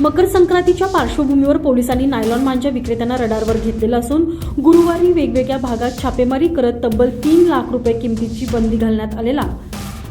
मकर संक्रांतीच्या पार्श्वभूमीवर पोलिसांनी नायलॉन मांजा विक्रेत्यांना रडारवर घेतलेलं असून गुरुवारी वेगवेगळ्या भागात छापेमारी करत तब्बल तीन लाख रुपये किमतीची बंदी घालण्यात आलेला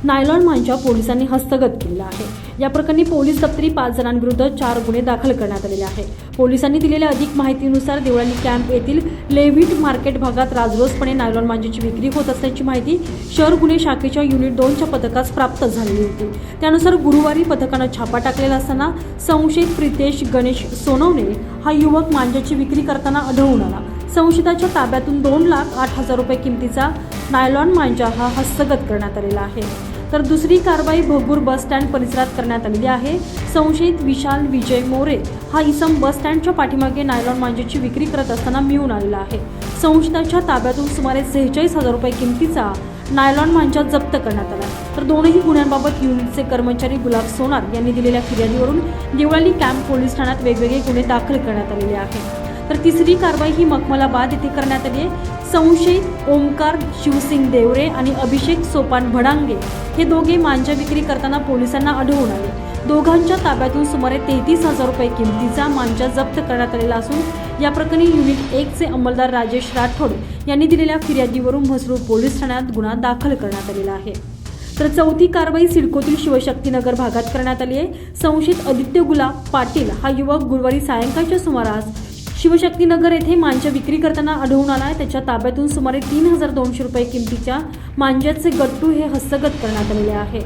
नायलॉन मांजा पोलिसांनी हस्तगत केलेला आहे. या प्रकरणी पोलीस दप्तरी पाच जणांविरुद्ध चार गुन्हे दाखल करण्यात आलेले आहे पोलिसांनी दिलेल्या अधिक माहितीनुसार देवळाली कॅम्प येथील लेव्हिट मार्केट भागात राजरोसपणे नायलॉन मांजाची विक्री होत असल्याची माहिती शहर गुन्हे शाखेच्या युनिट दोनच्या पथकास प्राप्त झालेली होती. त्यानुसार गुरुवारी पथकानं छापा टाकलेला असताना संशयित प्रितेश गणेश सोनवणे हा युवक मांजाची विक्री करताना आढळून आला. संशयिताच्या ताब्यातून दोन लाख आठ हजार रुपये किमतीचा नायलॉन मांजा हा हस्तगत करण्यात आलेला आहे. तर दुसरी कारवाई भगूर बस स्टँड परिसरात करण्यात आलेली आहे. संशयित विशाल विजय मोरे हा इसम बस स्टँडच्या पाठीमागे नायलॉन मांजेची विक्री करत असताना मिळून आलेला आहे. संशयिताच्या ताब्यातून सुमारे सेहेचाळीस हजार रुपये किमतीचा नायलॉन मांजा जप्त करण्यात आला. तर दोनही गुन्ह्यांबाबत युनिटचे कर्मचारी गुलाब सोनार यांनी दिलेल्या फिर्यादीवरून देवळाली कॅम्प पोलीस ठाण्यात वेगवेगळे गुन्हे दाखल करण्यात आलेले आहेत. तर तिसरी कारवाई ही मखमलाबाद येथे करण्यात आली आहे. संशयित ओमकार शिवसिंग देवरे आणि अभिषेक सोपान भडांगे हे दोघे मांजा विक्री करताना पोलिसांना आढळून आले. दोघांच्या ताब्यातून सुमारे तेहतीस हजार रुपये किमतीचा मांजा जप्त करण्यात आलेला असून या प्रकरणी युनिट एकचे अंमलदार राजेश राठोड यांनी दिलेल्या फिर्यादीवरून म्हसरूळ पोलीस ठाण्यात गुन्हा दाखल करण्यात आलेला आहे. तर चौथी कारवाई सिडकोतील शिवशक्तीनगर भागात करण्यात आली आहे. संशयित आदित्य गुलाब पाटील हा युवक गुरुवारी सायंकाळच्या सुमारास शिवशक्तीनगर येथे मांजा विक्री करताना आढळून आलाय. त्याच्या ताब्यातून सुमारे तीन हजार दोनशे रुपये किमतीच्या मांज्याचे गट्टू हे हस्तगत करण्यात आलेले आहे.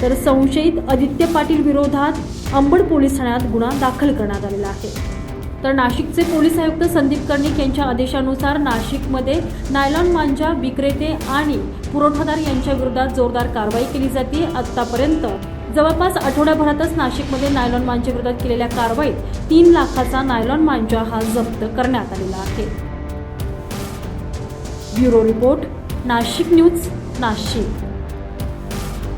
तर संशयित आदित्य पाटील विरोधात अंबड पोलीस ठाण्यात गुन्हा दाखल करण्यात आलेला आहे. तर नाशिकचे पोलीस आयुक्त संदीप कर्णिक यांच्या आदेशानुसार नाशिकमध्ये नायलॉन मांजा विक्रेते आणि पुरवठादार यांच्या विरोधात जोरदार कारवाई केली जाते. आतापर्यंत जवळपास आठवड्याभरातच नाशिकमध्ये नायलॉन मांजा विरोधात केलेल्या कारवाईत तीन लाखाचा नायलॉन मांजा हा जप्त करण्यात आलेला आहे. Bureau report Nashik news Nashik.